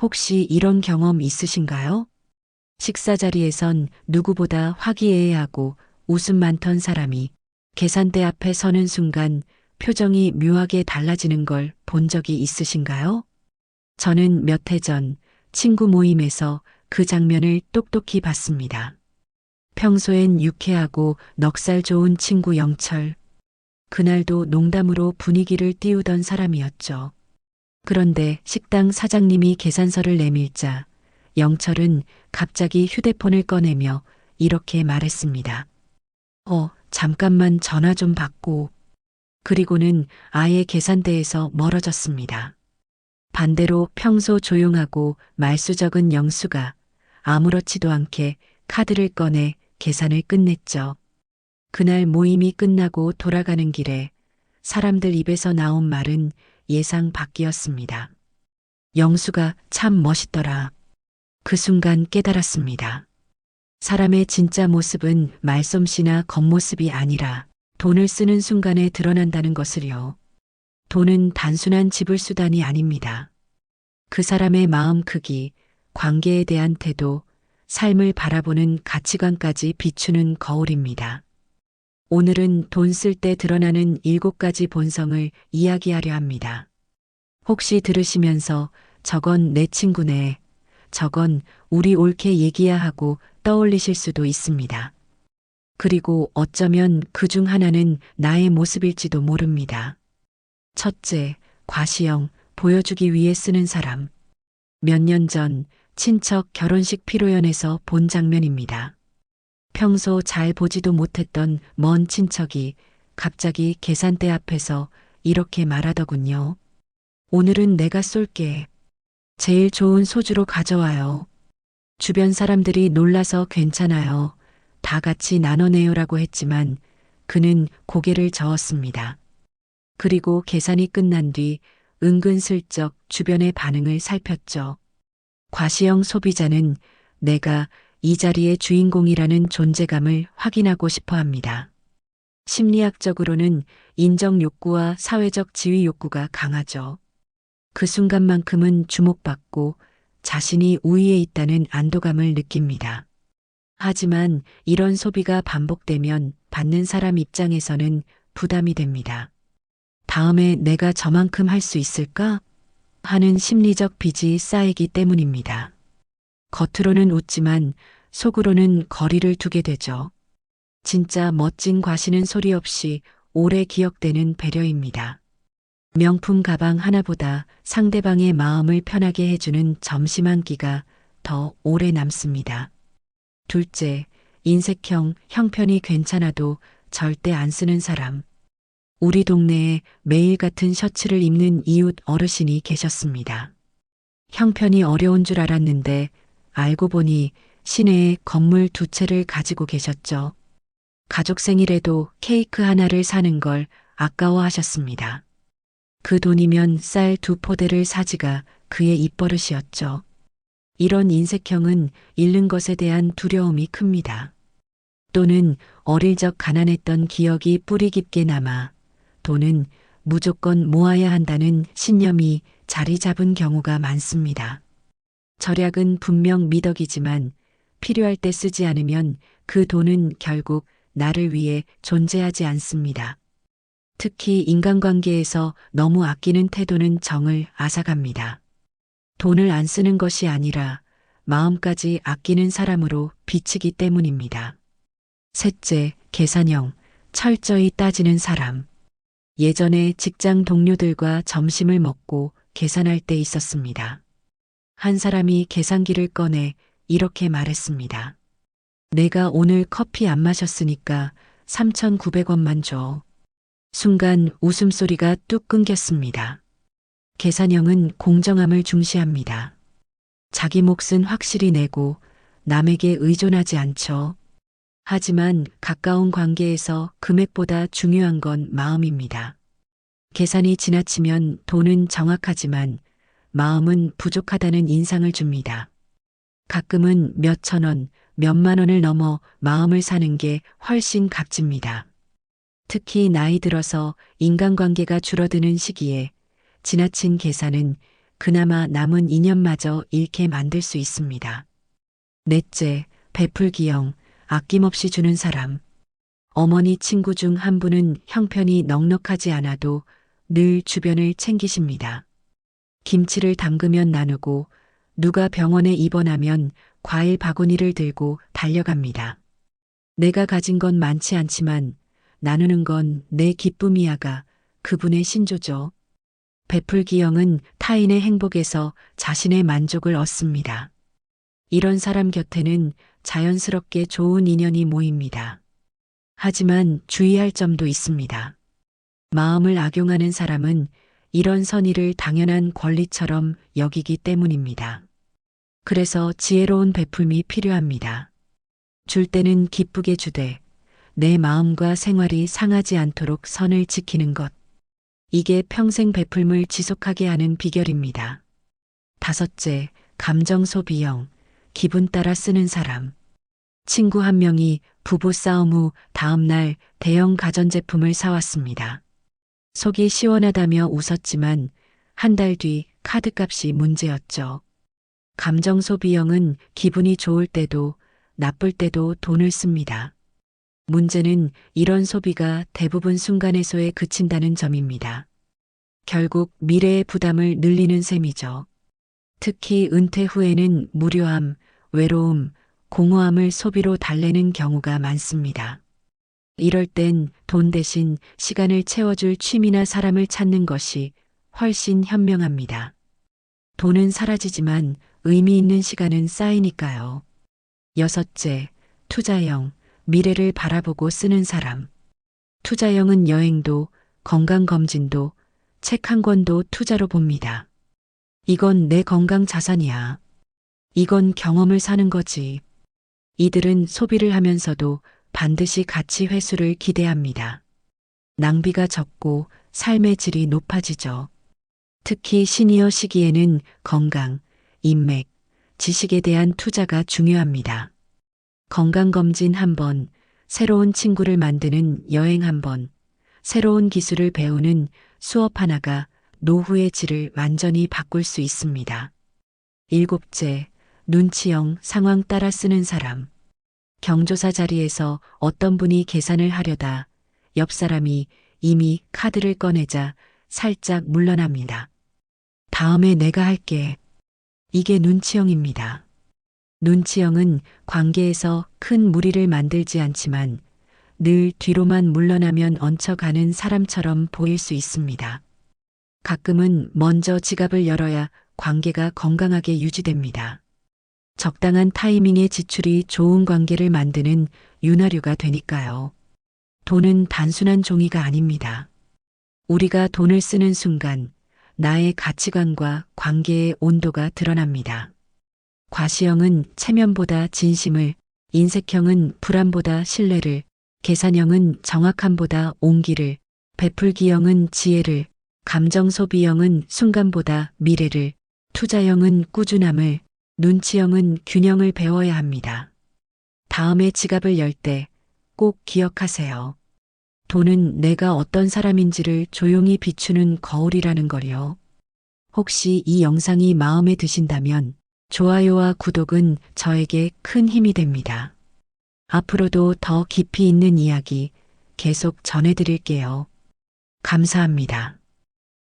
혹시 이런 경험 있으신가요? 식사 자리에선 누구보다 화기애애하고 웃음 많던 사람이 계산대 앞에 서는 순간 표정이 묘하게 달라지는 걸 본 적이 있으신가요? 저는 몇 해 전 친구 모임에서 그 장면을 똑똑히 봤습니다. 평소엔 유쾌하고 넉살 좋은 친구 영철. 그날도 농담으로 분위기를 띄우던 사람이었죠. 그런데 식당 사장님이 계산서를 내밀자 영철은 갑자기 휴대폰을 꺼내며 이렇게 말했습니다. 어, 잠깐만 전화 좀 받고. 그리고는 아예 계산대에서 멀어졌습니다. 반대로 평소 조용하고 말수 적은 영수가 아무렇지도 않게 카드를 꺼내 계산을 끝냈죠. 그날 모임이 끝나고 돌아가는 길에 사람들 입에서 나온 말은 예상 밖이었습니다. 영수가 참 멋있더라. 그 순간 깨달았습니다. 사람의 진짜 모습은 말솜씨나 겉모습이 아니라 돈을 쓰는 순간에 드러난다는 것을요. 돈은 단순한 지불 수단이 아닙니다. 그 사람의 마음 크기, 관계에 대한 태도, 삶을 바라보는 가치관까지 비추는 거울입니다. 오늘은 돈 쓸 때 드러나는 일곱 가지 본성을 이야기하려 합니다. 혹시 들으시면서 저건 내 친구네, 저건 우리 옳게 얘기야 하고 떠올리실 수도 있습니다. 그리고 어쩌면 그 중 하나는 나의 모습일지도 모릅니다. 첫째, 과시형, 보여주기 위해 쓰는 사람. 몇 년 전 친척 결혼식 피로연에서 본 장면입니다. 평소 잘 보지도 못했던 먼 친척이 갑자기 계산대 앞에서 이렇게 말하더군요. 오늘은 내가 쏠게. 제일 좋은 소주로 가져와요. 주변 사람들이 놀라서 괜찮아요. 다 같이 나눠내요라고 했지만 그는 고개를 저었습니다. 그리고 계산이 끝난 뒤 은근슬쩍 주변의 반응을 살폈죠. 과시형 소비자는 내가 이 자리의 주인공이라는 존재감을 확인하고 싶어 합니다. 심리학적으로는 인정 욕구와 사회적 지위 욕구가 강하죠. 그 순간만큼은 주목받고 자신이 우위에 있다는 안도감을 느낍니다. 하지만 이런 소비가 반복되면 받는 사람 입장에서는 부담이 됩니다. 다음에 내가 저만큼 할 수 있을까? 하는 심리적 빚이 쌓이기 때문입니다. 겉으로는 웃지만 속으로는 거리를 두게 되죠. 진짜 멋진 과시는 소리 없이 오래 기억되는 배려입니다. 명품 가방 하나보다 상대방의 마음을 편하게 해주는 점심 한 끼가 더 오래 남습니다. 둘째, 인색형, 형편이 괜찮아도 절대 안 쓰는 사람. 우리 동네에 매일 같은 셔츠를 입는 이웃 어르신이 계셨습니다. 형편이 어려운 줄 알았는데 알고 보니 시내에 건물 두 채를 가지고 계셨죠. 가족 생일에도 케이크 하나를 사는 걸 아까워하셨습니다. 그 돈이면 쌀 두 포대를 사지가 그의 입버릇이었죠. 이런 인색형은 잃는 것에 대한 두려움이 큽니다. 또는 어릴 적 가난했던 기억이 뿌리 깊게 남아 돈은 무조건 모아야 한다는 신념이 자리 잡은 경우가 많습니다. 절약은 분명 미덕이지만 필요할 때 쓰지 않으면 그 돈은 결국 나를 위해 존재하지 않습니다. 특히 인간관계에서 너무 아끼는 태도는 정을 앗아갑니다. 돈을 안 쓰는 것이 아니라 마음까지 아끼는 사람으로 비치기 때문입니다. 셋째, 계산형, 철저히 따지는 사람. 예전에 직장 동료들과 점심을 먹고 계산할 때 있었습니다. 한 사람이 계산기를 꺼내 이렇게 말했습니다. 내가 오늘 커피 안 마셨으니까 3,900원만 줘. 순간 웃음소리가 뚝 끊겼습니다. 계산형은 공정함을 중시합니다. 자기 몫은 확실히 내고 남에게 의존하지 않죠. 하지만 가까운 관계에서 금액보다 중요한 건 마음입니다. 계산이 지나치면 돈은 정확하지만 마음은 부족하다는 인상을 줍니다. 가끔은 몇천 원, 몇만 원을 넘어 마음을 사는 게 훨씬 값집니다. 특히 나이 들어서 인간관계가 줄어드는 시기에 지나친 계산은 그나마 남은 인연마저 잃게 만들 수 있습니다. 넷째, 베풀기형, 아낌없이 주는 사람. 어머니 친구 중 한 분은 형편이 넉넉하지 않아도 늘 주변을 챙기십니다. 김치를 담그면 나누고 누가 병원에 입원하면 과일 바구니를 들고 달려갑니다. 내가 가진 건 많지 않지만 나누는 건 내 기쁨이야가 그분의 신조죠. 베풀기형은 타인의 행복에서 자신의 만족을 얻습니다. 이런 사람 곁에는 자연스럽게 좋은 인연이 모입니다. 하지만 주의할 점도 있습니다. 마음을 악용하는 사람은 이런 선의를 당연한 권리처럼 여기기 때문입니다. 그래서 지혜로운 베풀미 필요합니다. 줄 때는 기쁘게 주되 내 마음과 생활이 상하지 않도록 선을 지키는 것. 이게 평생 베풀물 지속하게 하는 비결입니다. 다섯째, 감정 소비형, 기분 따라 쓰는 사람. 친구 한 명이 부부 싸움 후 다음날 대형 가전제품을 사왔습니다. 속이 시원하다며 웃었지만 한 달 뒤 카드값이 문제였죠. 감정 소비형은 기분이 좋을 때도 나쁠 때도 돈을 씁니다. 문제는 이런 소비가 대부분 순간해소에 그친다는 점입니다. 결국 미래의 부담을 늘리는 셈이죠. 특히 은퇴 후에는 무료함, 외로움, 공허함을 소비로 달래는 경우가 많습니다. 이럴 땐 돈 대신 시간을 채워줄 취미나 사람을 찾는 것이 훨씬 현명합니다. 돈은 사라지지만 의미 있는 시간은 쌓이니까요. 여섯째, 투자형, 미래를 바라보고 쓰는 사람. 투자형은 여행도, 건강검진도, 책 한 권도 투자로 봅니다. 이건 내 건강 자산이야. 이건 경험을 사는 거지. 이들은 소비를 하면서도 반드시 가치 회수를 기대합니다. 낭비가 적고 삶의 질이 높아지죠. 특히 시니어 시기에는 건강, 인맥, 지식에 대한 투자가 중요합니다. 건강검진 한 번, 새로운 친구를 만드는 여행 한 번, 새로운 기술을 배우는 수업 하나가 노후의 질을 완전히 바꿀 수 있습니다. 일곱째, 눈치형 상황 따라 쓰는 사람. 경조사 자리에서 어떤 분이 계산을 하려다 옆 사람이 이미 카드를 꺼내자 살짝 물러납니다. 다음에 내가 할게. 이게 눈치형입니다. 눈치형은 관계에서 큰 무리를 만들지 않지만 늘 뒤로만 물러나면 얹혀가는 사람처럼 보일 수 있습니다. 가끔은 먼저 지갑을 열어야 관계가 건강하게 유지됩니다. 적당한 타이밍에 지출이 좋은 관계를 만드는 윤활유가 되니까요. 돈은 단순한 종이가 아닙니다. 우리가 돈을 쓰는 순간 나의 가치관과 관계의 온도가 드러납니다. 과시형은 체면보다 진심을, 인색형은 불안보다 신뢰를, 계산형은 정확함보다 온기를, 베풀기형은 지혜를, 감정 소비형은 순간보다 미래를, 투자형은 꾸준함을, 눈치형은 균형을 배워야 합니다. 다음에 지갑을 열 때 꼭 기억하세요. 돈은 내가 어떤 사람인지를 조용히 비추는 거울이라는 걸요. 혹시 이 영상이 마음에 드신다면 좋아요와 구독은 저에게 큰 힘이 됩니다. 앞으로도 더 깊이 있는 이야기 계속 전해드릴게요. 감사합니다.